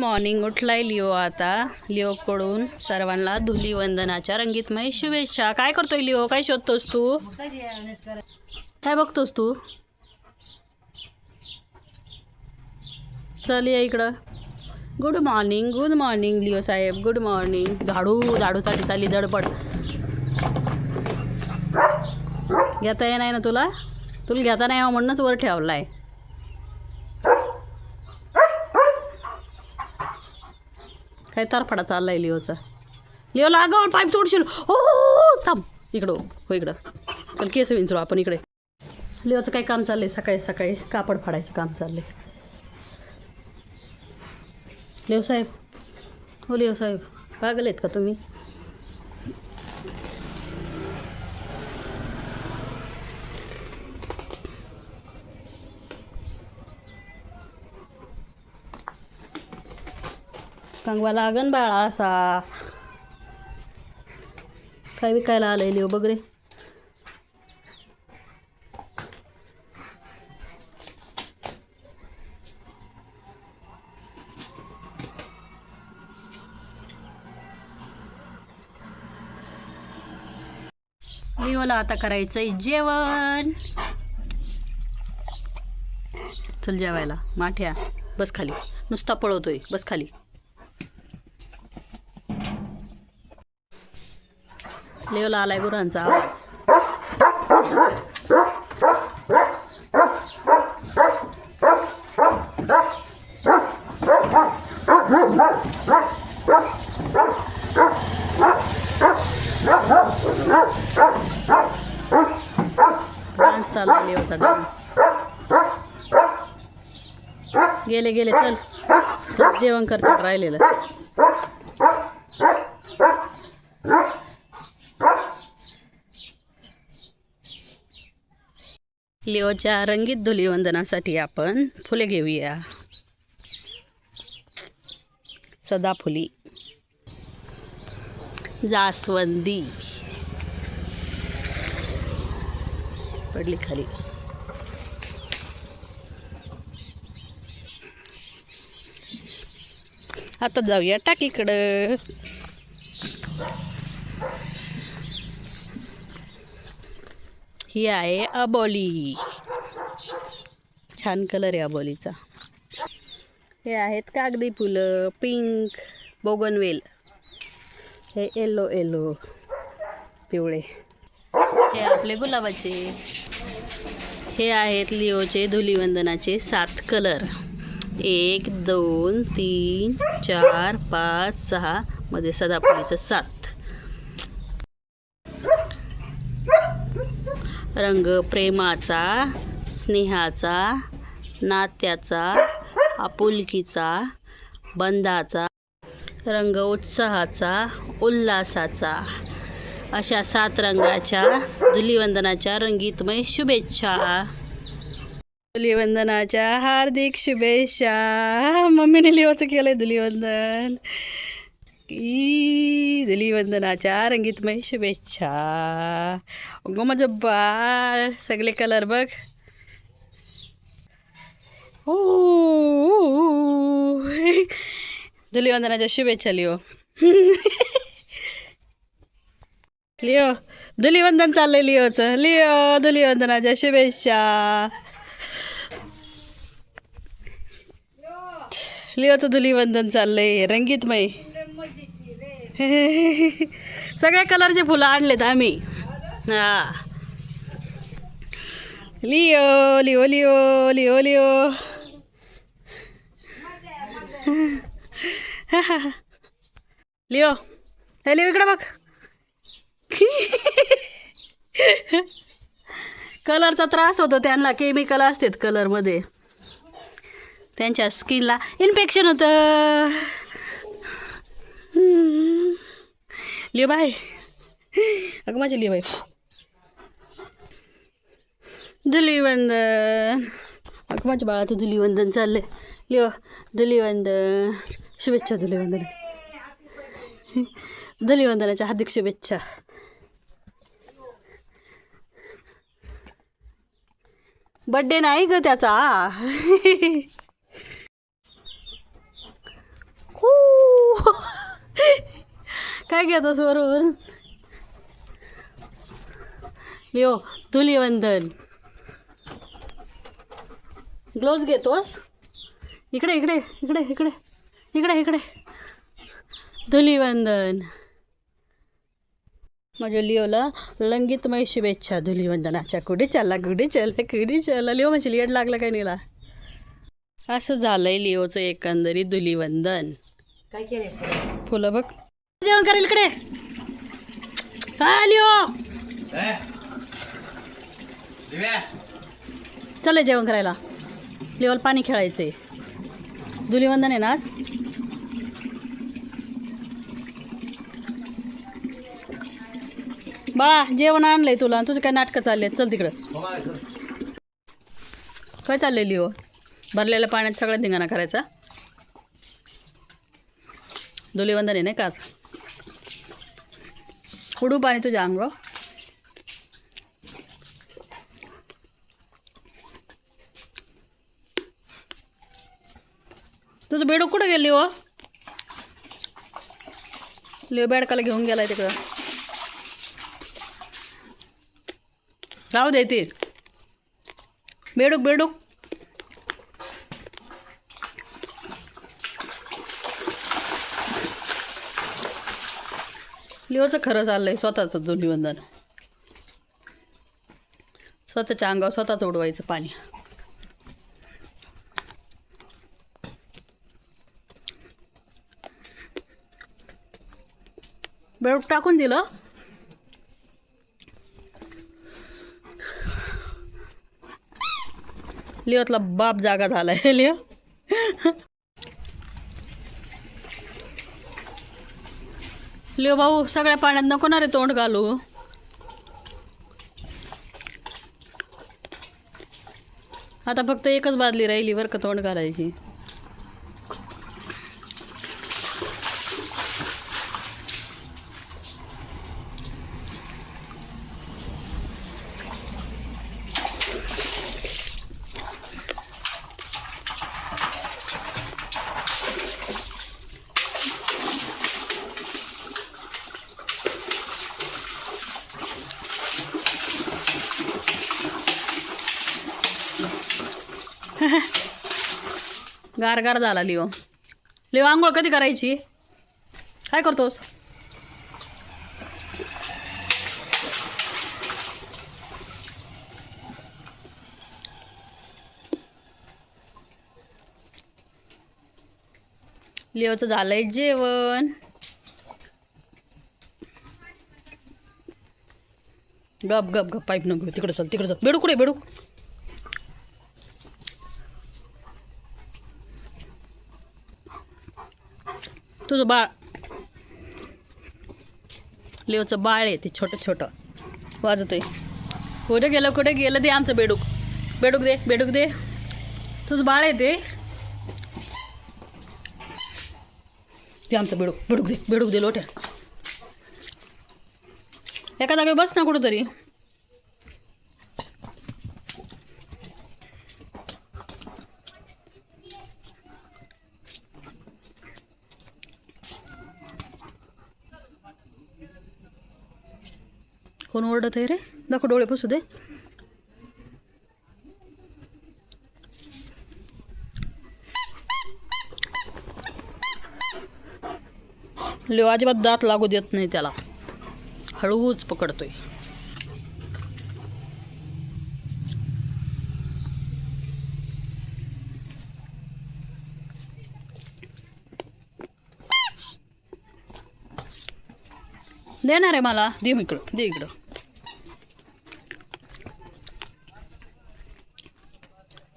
Morning उठलाय Leo आता. लिओकडून सर्वांना धुली वंदनाच्या रंगीतमय शुभेच्छा. काय करतोय लिओ? काय शोधतोस तू? काय बघतोस तू? चल या इकडं. Good morning good morning Leo साहेब. गुड मॉर्निंग झाडू झाडूसाठी चालली धडपड घेता ये नाही ना तुला? तुला घेता नाही म्हणूनच वर ठेवलाय. काय तरफडा चाललाय लिओचा. लिओला आगावर पाईप तोडशील. हो, हो, हो, हो थांब. इकडं हो इकडं. चल केस विंचरू आपण इकडे. लिओचं काय काम चाललंय? सकाळी सकाळी कापड फाडायचं काम चाललंय. लिओ साहेब हो लिओ साहेब पागल आहेत का तुम्ही? सांगवा लागन बाळा असा. काय विकायला आलंय लिओ हो, बघ रे. लिओला आता करायचंय जेवण. चल जेवायला. माठ्या बस खाली. नुसता पळवतोय बस खाली. लेवला आलाय गुरांचा डान्स चालू लेवचा डान्स गेले गेले चल चल, जेवण करतात राहिलेलं. लिओच्या रंगीत धुलीवंदनासाठी आपण फुले घेऊया. सदाफुली. जास्वंदी. पडली खाली. आता जाऊया टाकीकडं. ही आहे अबोली. छान कलर आहे अबोलीचा. हे आहेत कागदी फुलं पिंक बोगनवेल. हे येलो येलो पिवळे. हे आपले गुलाबाचे. हे आहेत लिओचे धुलीवंदनाचे सात कलर एक दोन तीन चार पाच सहा मध्ये सदाफुलीचं सात. रंग प्रेमाचा स्नेहाचा नात्याचा आपुलकीचा बंधाचा रंग उत्साहाचा उल्हासाचा. अशा सात रंगाच्या धुलीवंदनाच्या रंगीतमय शुभेच्छा. धुलीवंदनाच्या हार्दिक शुभेच्छा. मम्मीने लिवाचं केलंय धुलीवंदन. ई धुलीवंदनाच्या रंगीतमय शुभेच्छा अगो माझं बाळ सगळे कलर बघ ओ धुलीवंदनाच्या शुभेच्छा लिओ लिओ धुलीवंदन चाललंय लिओचं लिओ धुलीवंदनाच्या शुभेच्छा लिओचं धुलीवंदन चाललंय रंगीतमय सगळ्या कलरचे फुलं आणलेत आम्ही. हा. Leo Leo Leo Leo Leo. Leo. हे लिओ इकडे बघ. कलरचा त्रास होतो त्यांना केमिकल असतात कलरमध्ये त्यांच्या स्किनला इन्फेक्शन होतं. हम्म. लिओ बाय अगं माझी लिओ बाय धुलीवंदन अगं माझ्या बाळाचं धुलीवंदन चाललंय लिओ धुलीवंदन शुभेच्छा धुलीवंदन धुलीवंदनाच्या हार्दिक शुभेच्छा बड्डे नाही ग त्याचा. काय घेतोस वरून? लिओ धुलीवंदन. ग्लोव्ज घेतोस इकडे इकडे इकडे इकडे इकडे इकडे. धुलीवंदन. माझ्या लिओला लंगीतमय शुभेच्छा धुलीवंदनाच्या कुठे चालला कुठे चालला कुठे चालला? लिओ म्हणजे येड लागला काय नीला? असं झालंय लिओचं एकंदरीत धुलीवंदन. काय केलं फुलं बघ. जेवण करेल इकडे. काय लिओ चल जेवण करायला. लिओला पाणी खेळायचंय. धुलीवंदन आहे ना आज? बाळा जेवण आणलंय तुला. तुझं काय नाटकं चालले चल तिकडं. काय चाललंय लिओ भरलेल्या पाण्यात सगळ्या धिंगाणा करायचा? धुलीवंदन आहे नाही का आज? उडू पाणी तुझ्या अंग तुझं बेडू कुठं गेली हो? लिओ बेडकाला घेऊन गेलाय तिकडं. राहू दे ती. बेडूक बेडूक. लिओचं खरं चाललंय स्वतःचं धुलीवंदन स्वतःच्या अंगावर स्वतःच उडवायचं पाणी. बेड टाकून दिलं. लिओतला बाप जागा झालाय लिओ. लिओ भाऊ सगळ्या पाण्यात नको ना रे तोंड घालू. आता फक्त एकच बादली राहिली बरं का तोंड घालायची. गार गार झाला लिओ. लिओ आंघोळ कधी करायची? काय करतोस? लिओचं झालंय जेवण. गप गप गप पाईप नको तिकडं चल तिकडं चल. बेडू कुठे बेडू तुझं बाळ. लिओचं बाळ आहे ते छोटं छोटं. वाजवते कुठे गेलं कुठे गेलं दे आमचं बेडूक. बेडूक दे बेडूक दे. तुझं बाळ आहे ते. ते आमचं बेडूक बेडूक दे बेडूक दे लोट्या. एका जागेवर बस ना कुठंतरी. कोण ओरडत आहे रे. दाखव डोळे पुसू दे. लिओ अजिबात दात लागू देत नाही त्याला. हळूच पकडतोय. देणार आहे मला. दे इकडं. दे इकडं.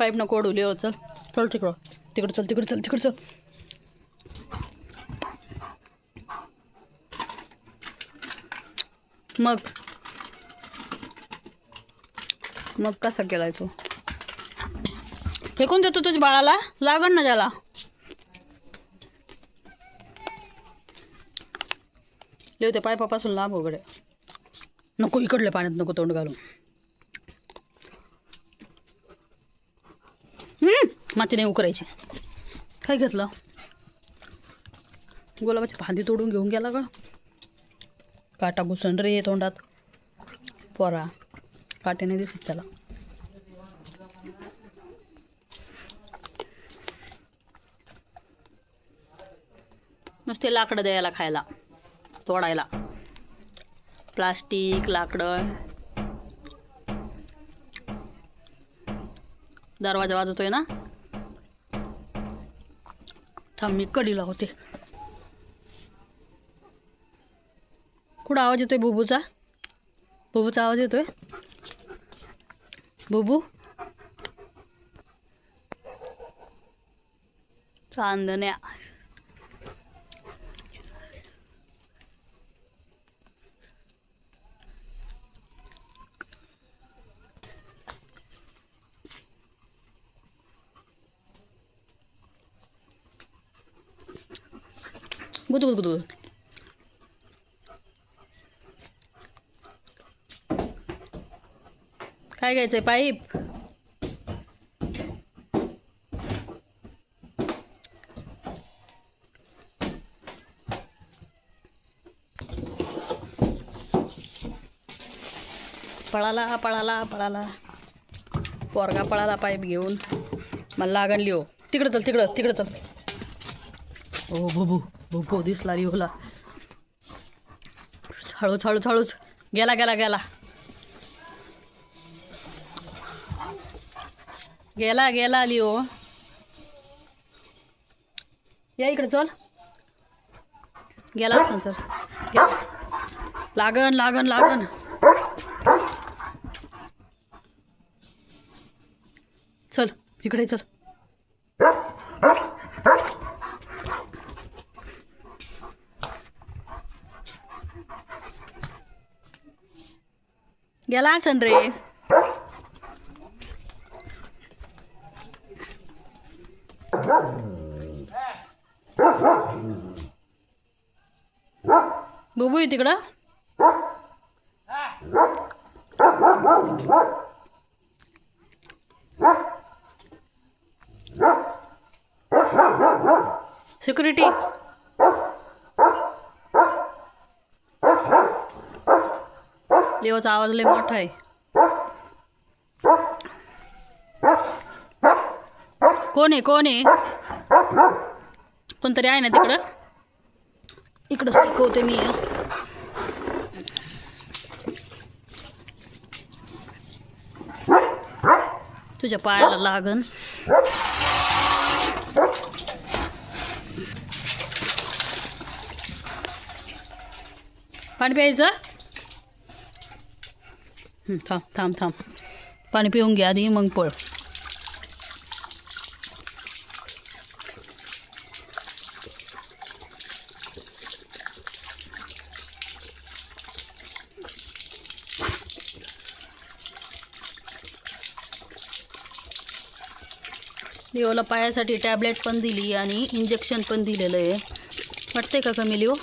पाईप नको ओढू लिओ चल. चल तिकडं. तिकडं चल तिकडं चल तिकडं चल. मग? मग कसा केलाय तो? फेकून देतो तुझ्या बाळाला? लागण ना त्याला. लिव त्या पायपापासून लांब उघडे. नको इकडल्या पाण्यात नको तोंड घालून. मातीने उकरायची. काय घेतलं? गुलाबाची फांदी तोडून घेऊन गेला का? काटा घुसण रे तोंडात. पोरा काट्याने दिसत त्याला. नुसते लाकडं द्यायला खायला तोडायला. प्लास्टिक लाकडं. दरवाजा वाजवतोय ना? थांब मी कडी लावते कुठं आवाज येतोय बुबूचा? बुबूचा आवाज येतोय? बुबू? चांदण्या. गुदू गुदू गुदू. काय घ्यायचंय? पाईप. पळाला पळाला पळाला. पोरगा पळाला पाईप घेऊन. मला लागण लिओ. तिकडं चल तिकडं तिकडं चल. ओ बबू. भुको दिसला लिओला हळूच हळूच हळूच. गेला गेला गेला. गेला गेला लिओ. या इकडे चल. गेला चल सर लागन लागन लागन. चल इकडे चल. गेला असन रे. बुबू आहे तिकडं. सिक्युरिटी. लिओचा आवाज लय मोठा आहे. कोण आहे कोण आहे? कोणतरी आहे ना तिकडं? इकडं शिकवते मी. तुझ्या पायाला लागन. पाणी प्यायचं? थांब थांब थांब. पाणी पिऊन घ्या आधी मग पळ. लिओला पायासाठी टॅबलेट पण दिली आणि इंजेक्शन पण दिलेलं आहे. वाटते का कमी लिओ?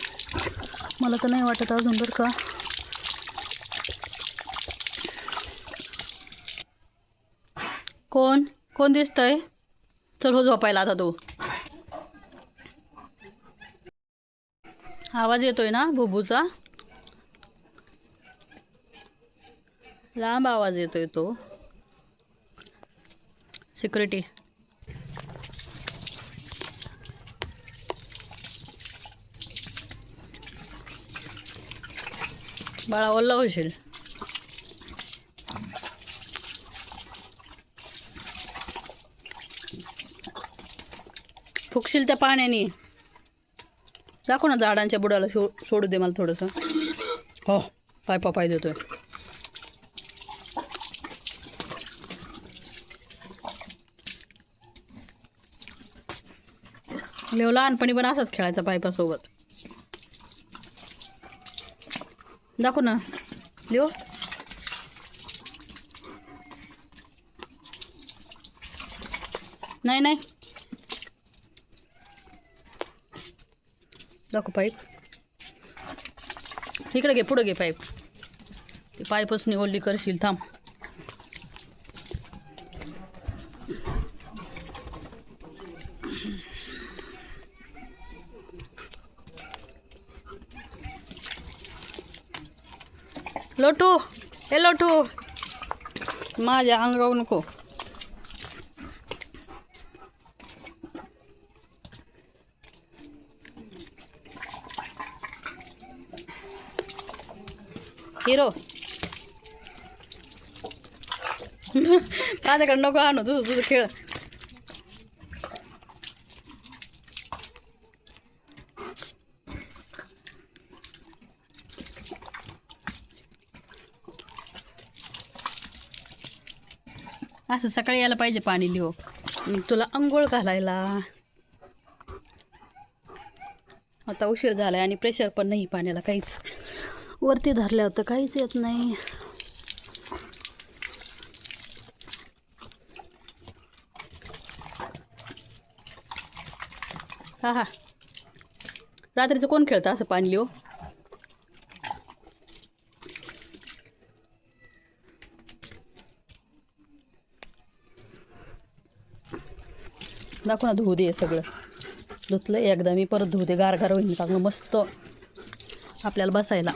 मला तर नाही वाटत अजून बरं का. कोण? कोण दिसतंय? चल हो झोपायला आता तू. आवाज येतोय ना भुभूचा लांब आवाज येतोय तो. सिक्युरिटी. बाळा ओल्ला होशील. फुकशील त्या पाण्याने. दाखव ना झाडांच्या बुडाला शो सोडू दे मला थोडंसं. हो पाय पाय देतोय. लेव लहानपणी पण असंच खेळायचा पायपासोबत दाखव ना. लिओ नाही नाही. दाखव पाईप. इकडे घे पुढं घे पाईप. ती पाईपच निवडली करशील थांब. लोटू हे लोटू. माझ्या अंगावर नको. हिरो माझ्याकडे नको आणू तुझं तुझं खेळ असं सकाळी यायला पाहिजे पाणी लिहो तुला आंघोळ घालायला आता उशीर झाला आणि प्रेशर पण नाही पाण्याला काहीच वरती धरल्यावर तर काहीच येत नाही. हा हा. रात्रीचं कोण खेळतं असं पाणी लिओ हो? दाखव ना धुऊ दे सगळं. धुतलं एकदा मी परत धुऊ दे. गार गार होईल चांगलं मस्त. आपल्याला बसायला.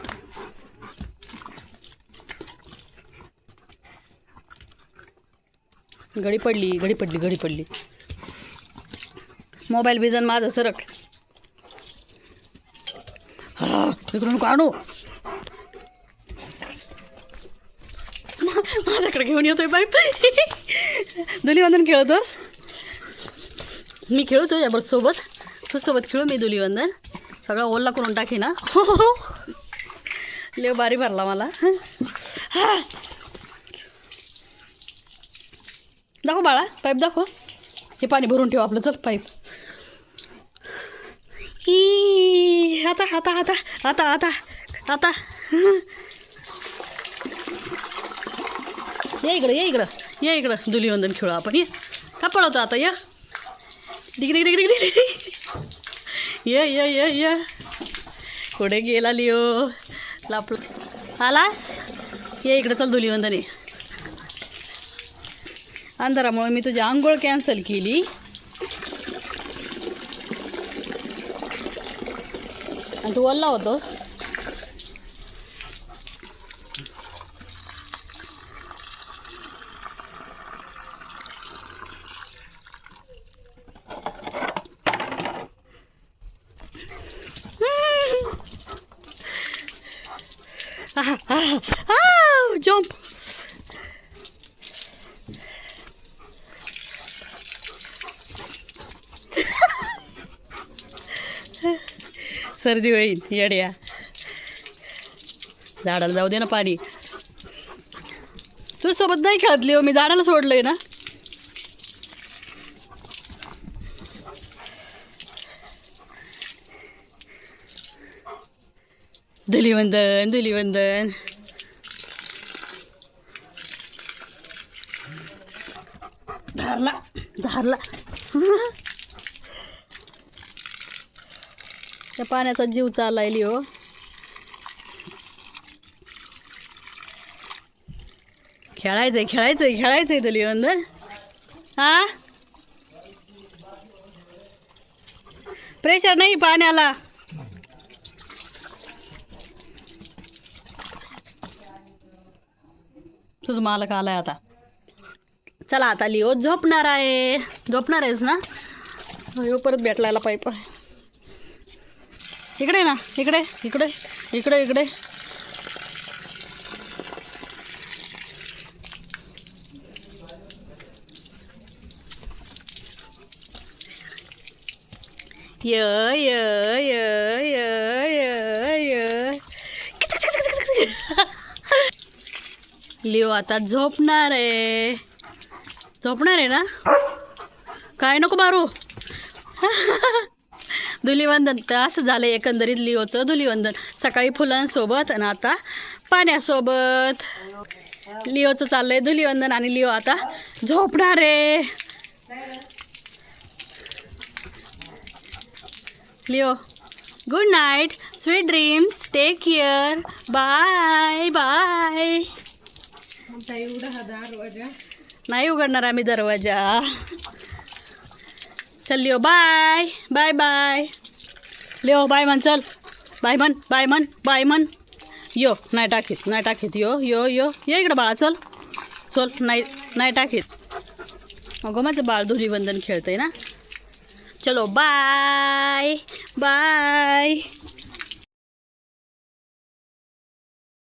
घडी पडली घडी पडली घडी पडली. मोबाईल भिजन माझं सरक. हा इकडून काढू माझ्याकडे घेऊन येतोय बाई. धुलीवंदन खेळतो मी खेळतो तुझ्याबरोबर सोबत. तू सोबत खेळू मी धुलीवंदन सगळा ओल्ला करून टाकी ना लेव बारी भरला मला हा. दाखव बाळा पाईप दाखव. हे पाणी भरून ठेव आपलं चल पाईप. ई आता आता आता आता आता आता. ये इकडं ये इकडं ये इकडं धुलीवंदन खेळू आपण ये. का पळवतो आता ये. डिग्री डिग्री डिग्री ये ये ये ये. कुठे गेला लिओ? लापलो. आलास? ये इकडं चल धुलीवंदने अंधारामुळे मी तुझी आंघोळ कॅन्सल केली आणि तू वल्ला होतोस Ah, ah, ah, jump. सर्दी होईल. येड्या. झाडाला जाऊ दे ना पाणी. तू सोबत नाही खेळतली हो मी झाडाला सोडलंय ना. धुलीवंदन धुलीवंदन. धारला धारला. त्या पाण्याचा जीव चालायली हो. खेळायचंय खेळायचंय खेळायचंय तर धुलीवंदन हा? प्रेशर नाही पाण्याला. तुझं मालक आलाय आता. चला आता लिओ झोपणार आहे. झोपणार आहेस ना? परत भेटलायला पाहिजे. इकडे ना इकडे इकडे इकडे इकडे. य य य य य य. लिओ आता झोपणार आहे. झोपणार आहे ना? काय नको मारू. धुलीवंदन तर असं झालं एकंदरीत लिओचं धुलीवंदन. सकाळी फुलांसोबत आणि आता पाण्यासोबत. लिओचं चाललंय धुलीवंदन आणि लिओ आता झोपणार आहे. Leo good night sweet dreams take care bye bye नाही उघडणार आम्ही दरवाजा. चल Leo. Bye. Bye bye. Leo bye म्हण चल. बाय म्हण बाय म्हण बाय म्हण. यो नाही टाकीत नाही टाकीत. यो यो यो. ये इकडं बाळा चल. चल नाही नाही टाकीत. अगं माझं बाळ धुलीवंदन खेळतंय ना. चलो बाय. बाय.